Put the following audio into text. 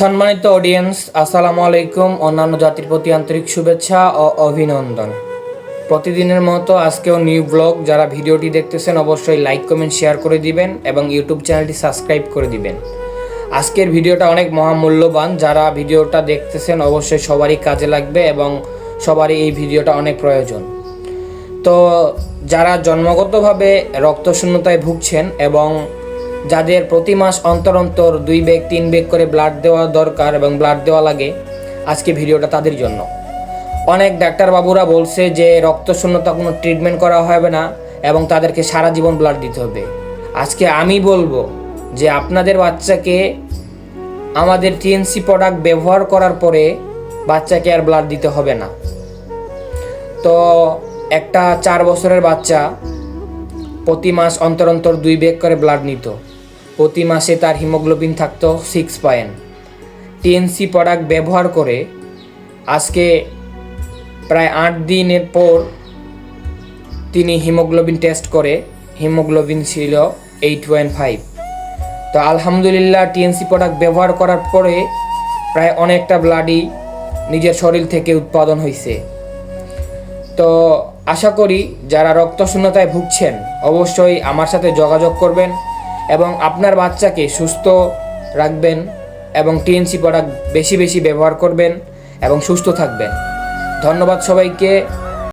সম্মানিত অডিয়েন্স আসসালামু আলাইকুম। অন্যান্য জাতির প্রতি আন্তরিক শুভেচ্ছা ও অভিনন্দন। প্রতিদিনের মতো আজকেও নিউ ব্লগ যারা ভিডিওটি দেখতেছেন অবশ্যই লাইক কমেন্ট শেয়ার করে দিবেন এবং ইউটিউব চ্যানেলটি সাবস্ক্রাইব করে দিবেন। আজকের ভিডিওটা অনেক মহামূল্যবান, যারা ভিডিওটা দেখতেছেন অবশ্যই সবারই কাজে লাগবে এবং সবারই এই ভিডিওটা অনেক প্রয়োজন। তো যারা জন্মগতভাবে রক্তশূন্যতায় ভুগছেন এবং যাদের প্রতি মাস অন্তর অন্তর দুই বেগ, তিন বেগ করে ব্লাড দেওয়া দরকার এবং ব্লাড দেওয়া লাগে আজকে ভিডিওটা তাদের জন্য। অনেক ডাক্তারবাবুরা বলছে যে রক্তশূন্যতা কোনো ট্রিটমেন্ট করা হবে না এবং তাদেরকে সারা জীবন ব্লাড দিতে হবে। আজকে আমি বলব যে আপনাদের বাচ্চাকে আমাদের টিএনসি প্রোডাক্ট ব্যবহার করার পরে বাচ্চাকে আর ব্লাড দিতে হবে না। তো একটা চার বছরের বাচ্চা প্রতি মাস অন্তর অন্তর দুই বেগ করে ব্লাড নিত। প্রতি মাসে তার হিমোগ্লোবিন থাকতো সিক্স পয়েন্ট টিএনসি প্রোডাক্ট ব্যবহার করে আজকে প্রায় আট দিনের পর তিনি হিমোগ্লোবিন টেস্ট করে, হিমোগ্লোবিন ছিল এইট পয়েন্ট ফাইভ তো আলহামদুলিল্লাহ টিএনসি প্রোডাক্ট ব্যবহার করার পরে প্রায় অনেকটা ব্লাডই নিজের শরীর থেকে উৎপাদন হয়েছে তো আশা করি যারা রক্তশূন্যতায় ভুগছেন, অবশ্যই আমার সাথে যোগাযোগ করবেন। এবং আপনার বাচ্চাকে সুস্থ রাখবেন এবং টিএনসি প্রোডাক্ট বেশি বেশি ব্যবহার করবেন এবং সুস্থ থাকবেন। ধন্যবাদ সবাইকে।